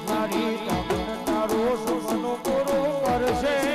મારી તમને તારો સુખનો પૂરો કરશે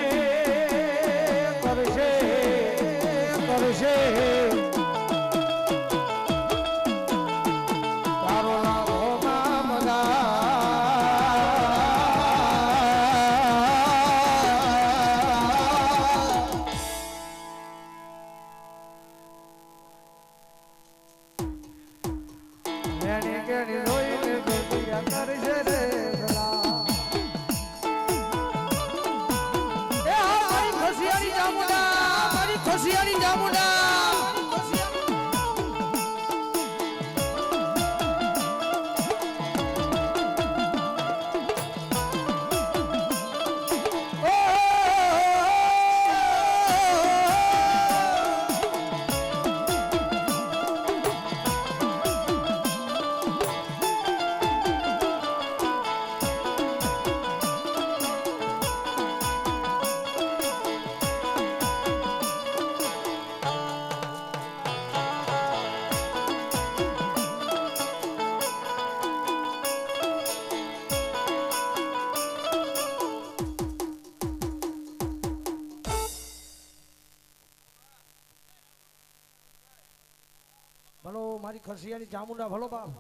ભલો મારી ખસિયાની ચામુંડા ભલો બાપ.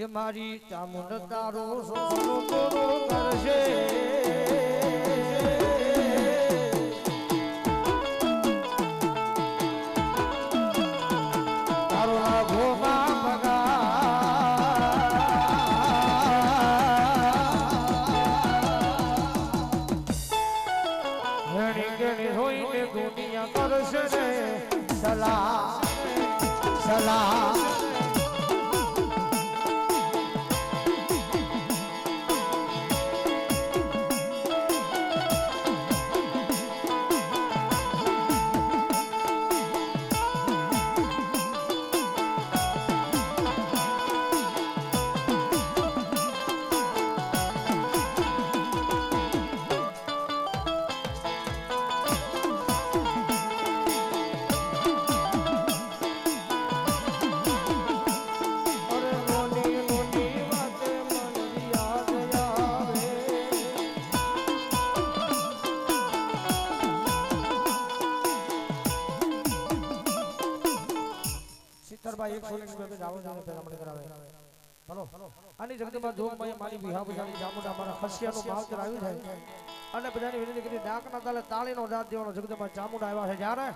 એ મારી ચામુંડ તારો કરશે? દુનિયા કરશે સલાહ સલાહ એક કરાવી છે. અને બધાની વિનંતી કરી ડાકના તાલે તાળીનો દાંત દેવાનો જગતમાં ચામુંડા આવ્યા છે. જ્યારે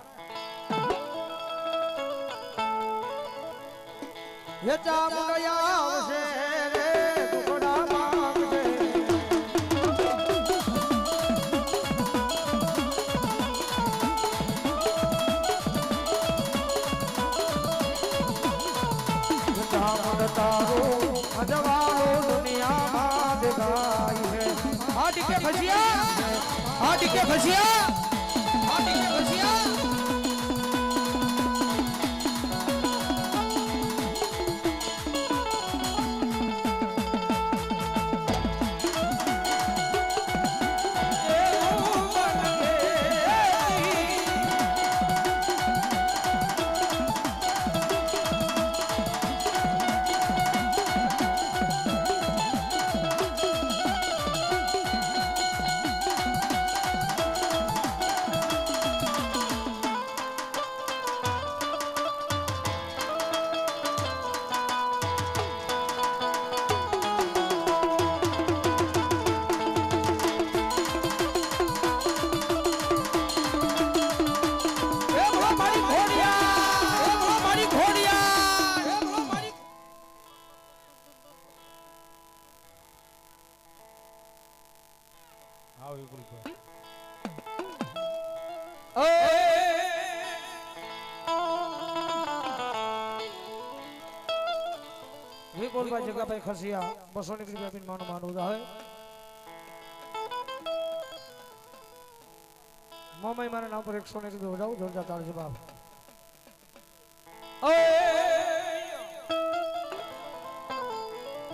આ ડીકે ખસિયા આ ડીકે આવો વિપુલભાઈ વિપુલભાઈ જગાભાઈ ખસિયા બસો ની રૂપિયા આપીને માનું માનવું હોય મોમાઈ મારા નામ પર એકસો ને રૂપિયા વધાવું જોરદાર તાળ છે બાપ.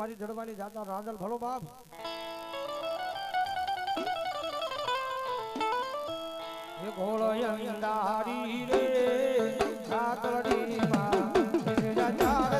મારી જડવાની જાતા રાંદલ ભલો બાપ. એ ઘોળયંદારી રે સાતડીમાં નિજ ચાર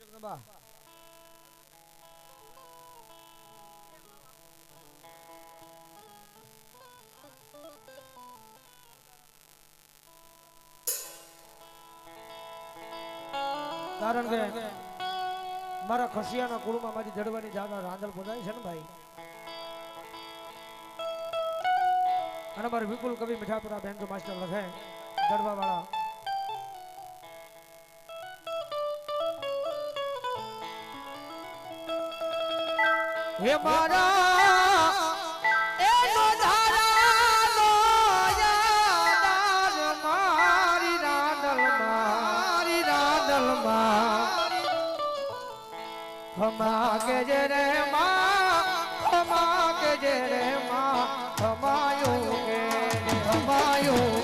જગદંબા કારણ કે મારા ખસિયાના કુળમાં મારી જડવાની જાના રાંદલ બોલાય છે ને ભાઈ? અને મારે વિપુલ કવિ મીઠાપુરા બેન્જો માસ્ટર લખે જડવા વાળા હે મારા એનો ધારાનો યાદાર મારી રાંદલમાં મારી રાંદલમાં ખમા કે રે માં ખમા કે રે માં, ખમાયું કે ખમાયું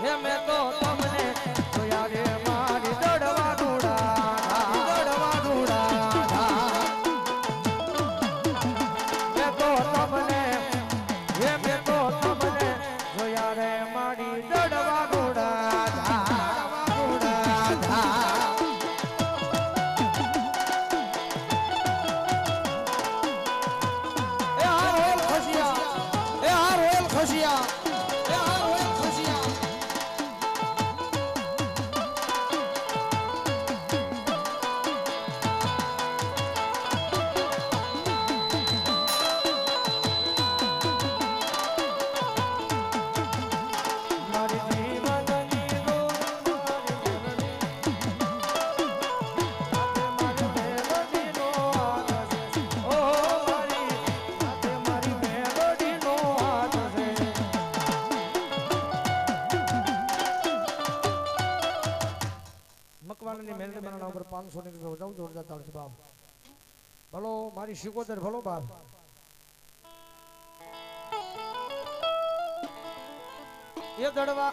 હે મેં તો પાંચસો ની વધાવું જોરદાર તાળથી બાપ. ભલો, મારી શિકોતર, ભલો, બાપ. એ દડવા.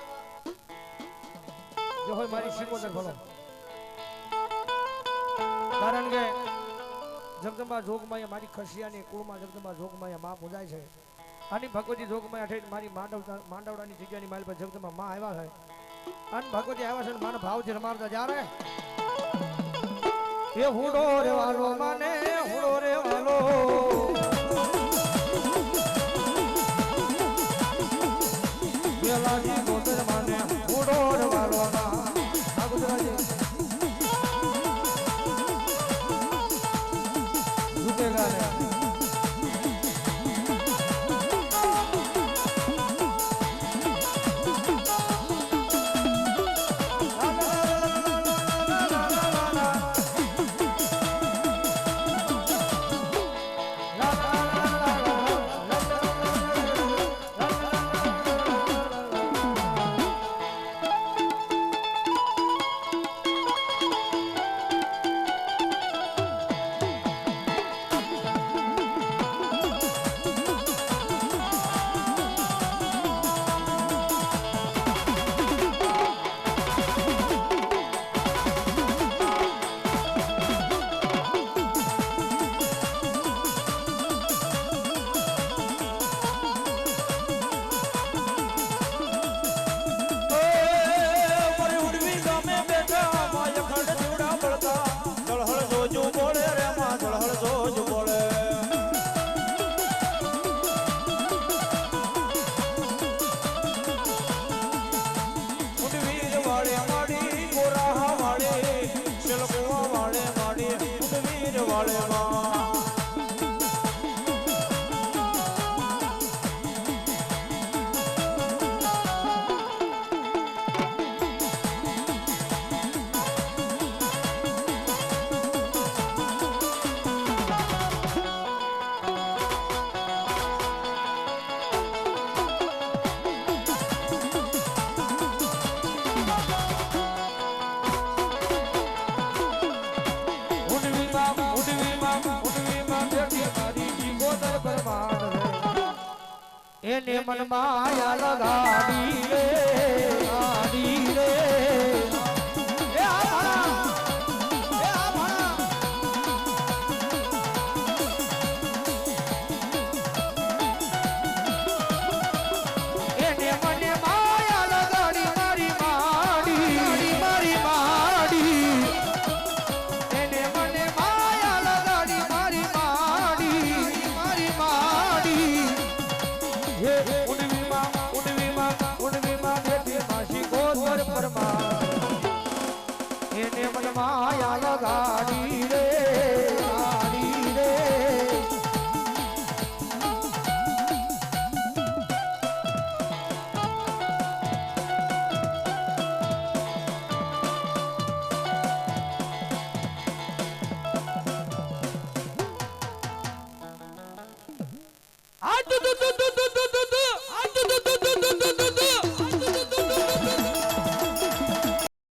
જો હોય મારી શિકોતર, ભલો. કારણ કે જગદંબા જોગમાયા મારી ખસિયાની કુળમાં જગદંબા જોગમાયા માં પૂજાય છે. આની ભગવતી જોગમાયા ઠેઠ મારી માંડવતા માંડવડાની જગ્યાની મારી પર જગદંબા માં આવ્યા છે. અને ભગવતી આવ્યા છે મારો ભાવ છે રમાડતા જ્યારે એ હુડો રેવાલો વાલો માને, હુડો રેવાલો વાલો. વેલાજી ગોતર માને, હુડો રે વાલો ના. આ ગુજરાતી. ઝુકેગા રે. એને મન માયા લગાડી રે ગાડી રે એને મનમાં આયા લગાડી રે.